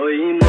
Oh, you know.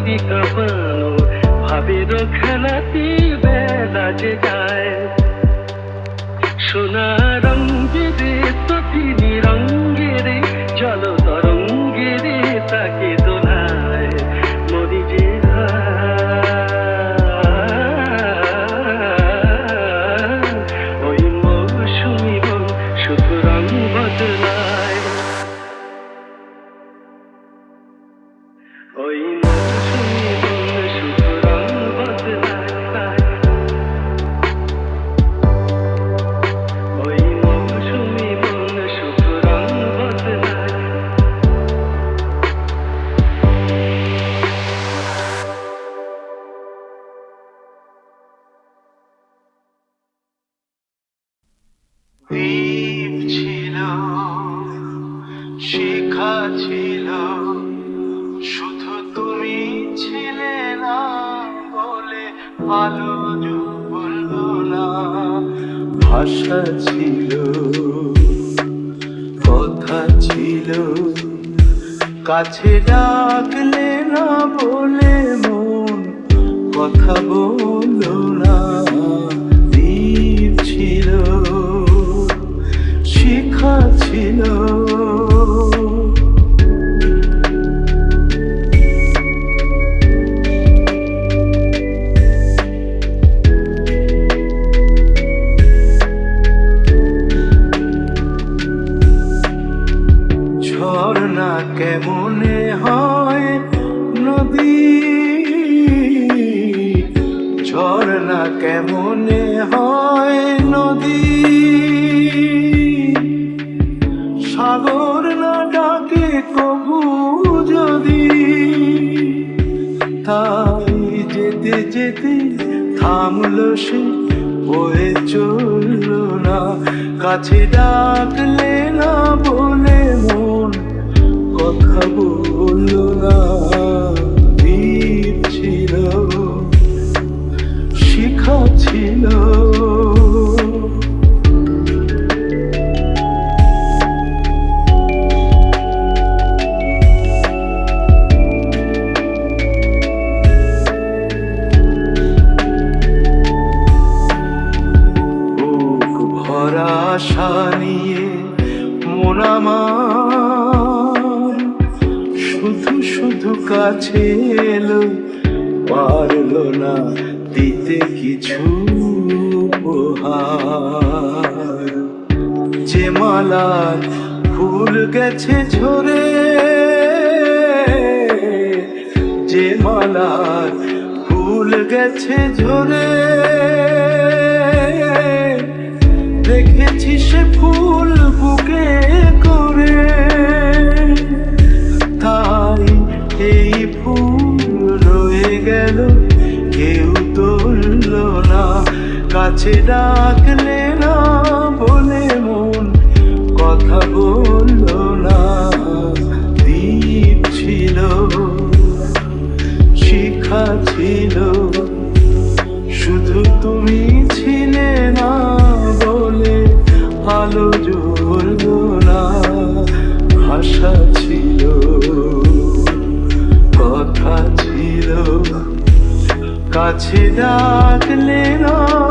যদি কাঁপানো। ভাবের খেলাতি বেলা যে কথা বলো না। সাগর না ডাকে কবু যদি তাই যেতে যেতে থামল সে, বয়ে চলল না। কাছে ডাকলে না বলে মন, কথা বলল না। আশা নিয়ে মন শুধু শুধু কাছে এলো, পারল না দিতে কিছু যে মালার ফুল গেছে ঝরে, যে মালার ফুল গেছে ঝরে ফুল বুকে করে। তাই এই ফুল রয়ে গেল কেউ তুলল না। কাছে ডাকলে কাছে ডাকলে না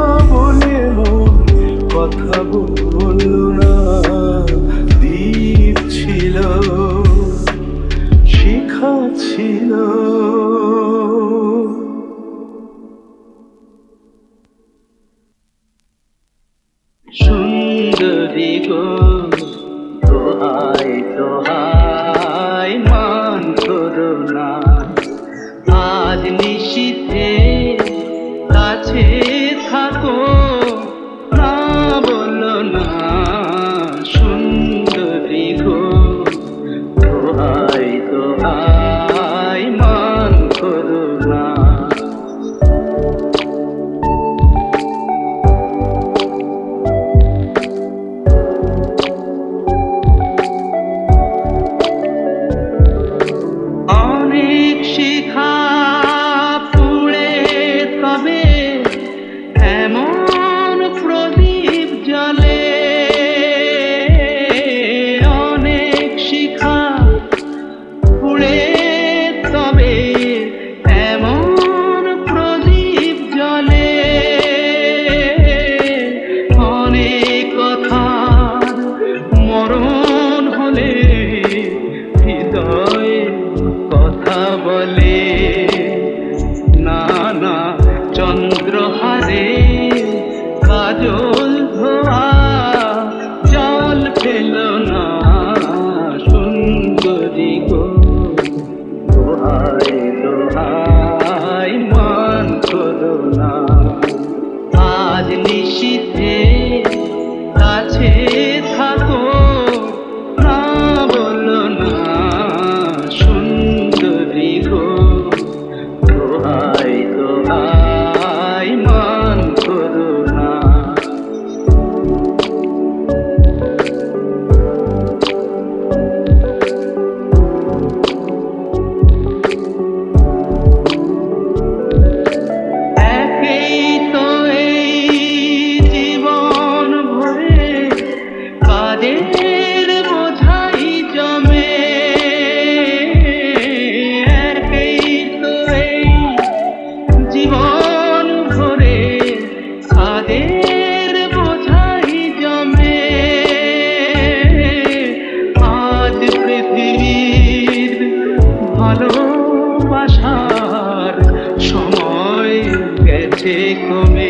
কমে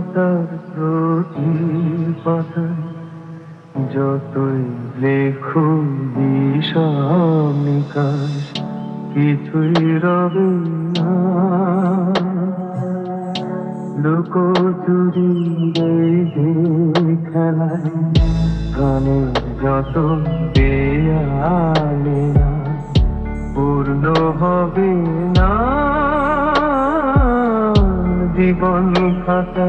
খাতার প্রতি পাতায় যতই লেখো বিষম নিকাশ কিছুই রবে না। লোক চুরি খেলায় গানের যত দেয়ালে না, পূর্ণ হবে না। জীবন খাতা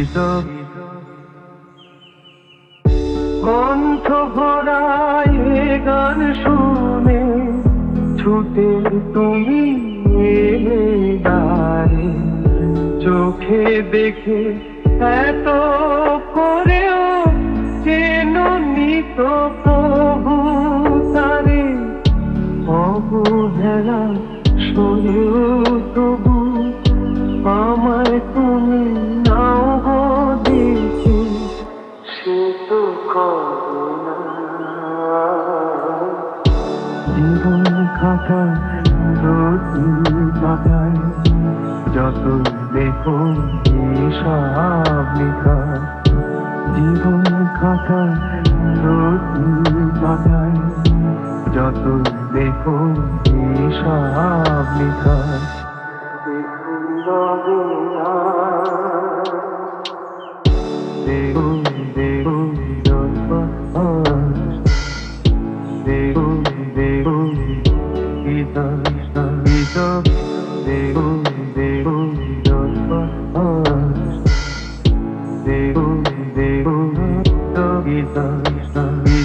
গীতাস কণ্ঠ ভরায় গান শুনে, ছুটে তুমি দ্বারে চোখে দেখে এত করেও যেন নিত প্রভু তারে। অবহেলা সয়েও যত দেখো হিসাব লিখা। জীবন খাতা রতি পাতায় যত দেখো হিসাব লিখা।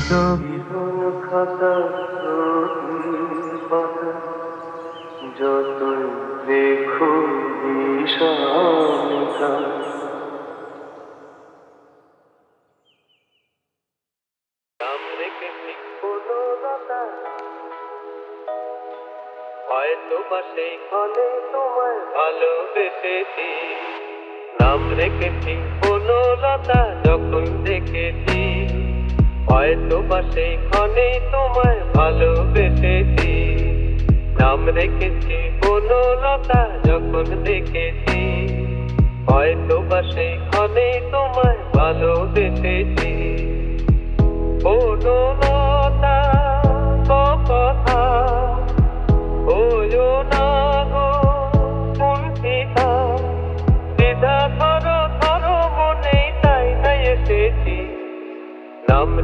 দেখো হয়তো বা সেইখানে তোমায় ভালোবেসেছি। নাম রেখেছি কোনো লতা যখন দেখেছি হয়তো বা সেইখানে তোমায় ভালোবেসেছি। নাম রেখেছি কোনো লতা যখন দেখেছি। হয়তো বা সেইখানে তোমায় ভালোবেসেছি। বনলতা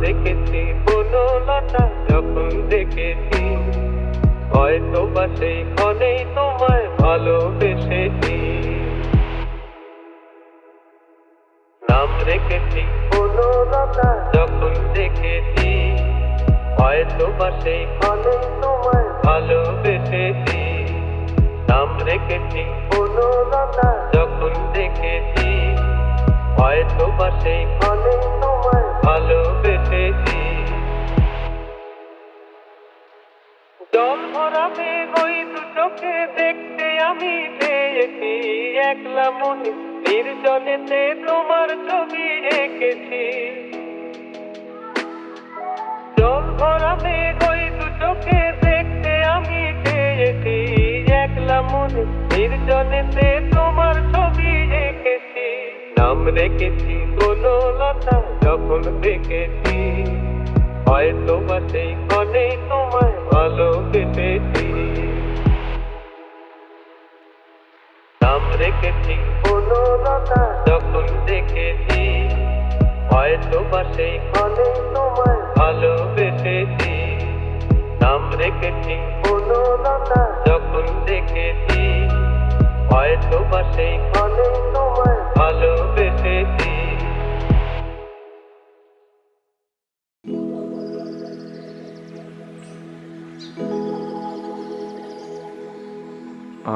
নাম রেখেছি বনলতা যখন দেখেছি। হয়তো বা সেইখানেই তোমায় ভালোবেসেছি। নাম রেখেছি বনলতা যখন দেখেছি। হয়তো বা সেইখানে তোমায় ভালোবেসেছি। নাম রেখেছি বনলতা যখন দেখেছি। হয়তো বা সেইখানে তোমায় ভালোবেসেছি। জল ভরা ওই দু চোখে দেখতে আমি পেয়েছি। একলা মনে নির্জনেতে তোমার ছবি এঁকেছি। জল ভরা ওই দু চোখে দেখতে আমি পেয়েছি। একলা মনে নির্জনেতে তোমার ছবি নাম রেখেছি কোনো লতা যখন দেখেছি হয়তো বা সেই ক্ষণে তোমায় ভালোবেসেছি। নাম রেখেছি কোনো লতা যখন দেখেছি হয়তো বা সেই ক্ষণে তোমায় ভালোবেসেছি। নাম রেখেছি কোনো লতা যখন দেখেছি হয়তো বা সেই ক্ষণে তোমায় ভালোবেসেছি।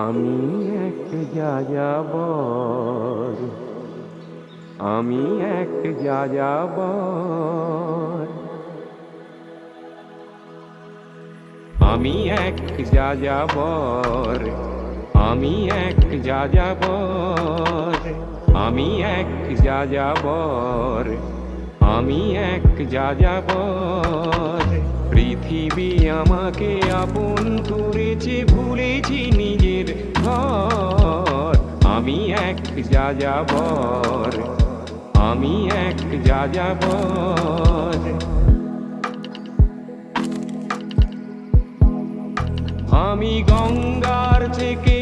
আমি এক যাযাবর আমি এক যাযাবর আমি এক যাযাবর আমি এক যাযাবর আমি এক যাযাবর, আমি এক যাযাবর। পৃথিবী আমাকে আপন করেছে, ভুলেছি নিজের ঘর। আমি এক যাযাবর, আমি এক যাযাবর। আমি গঙ্গার থেকে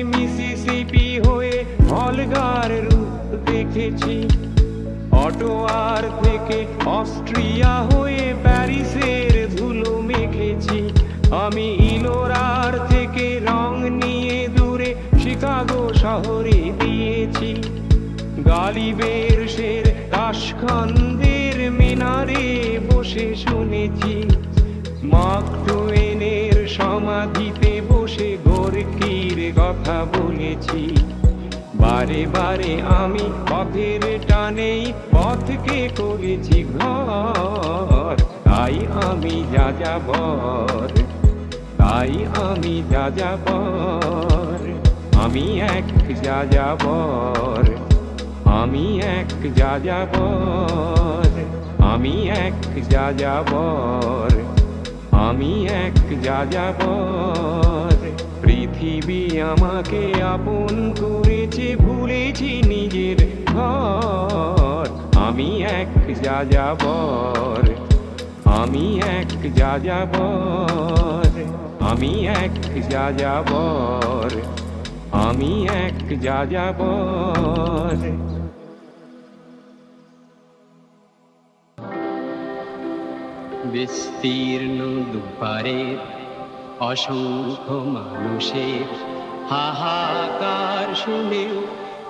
দেখেছি। অটোয়ার থেকে অস্ট্রিয়া হয়ে প্যারিসের ধুলো মেখেছি। আমি ইলোরার থেকে রং নিয়ে দূরে শিকাগো শহরে দিয়েছি। গালিবের শের তাসখন্দের মিনারে বসে শুনেছি। মার্ক টুয়েনের সমাধিতে বসে গোরকির কথা বলেছি। বারে বারে আমি পথের টানেই পথকে করেছি ঘর। তাই আমি যা যাবর তাই আমি যা যাবর আমি এক যা যাবর আমি এক যা যাবর আমি এক যা যাবর আমি এক যাযাবর। পৃথিবী আমাকে আপন করেছে ভুলেছি নিজের ঘর। আমি এক যাযাবর। আমি এক যাযাবর। আমি এক যাযাবর। আমি এক যাযাবর। বিস্তীর্ণ দুপারের অসংখ্য মানুষের হাহাকার শুনেও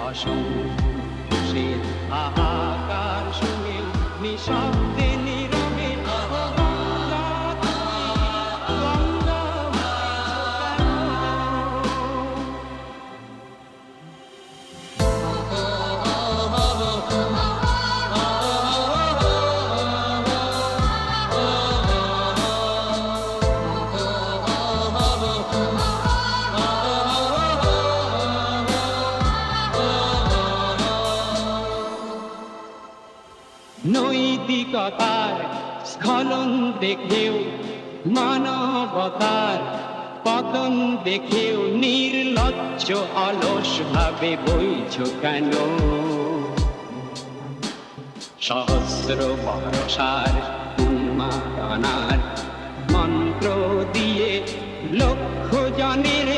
অসংখ্য মানুষের হাহাকার শুনেও নিঃশব্দে স্খলন দেখেও, মানবতার পতন দেখেও নির্লজ্জ অলস ভাবে বইছ কেন? সহস্র বরসার উন্মাদনার মন্ত্র দিয়ে লক্ষ জনের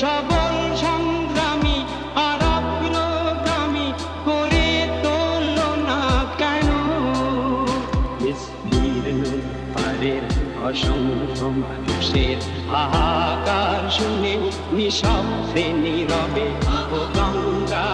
সবল অসংখ্য মানুষের হাহাকার শুনে নিঃশব্দে নীরবে ও গঙ্গা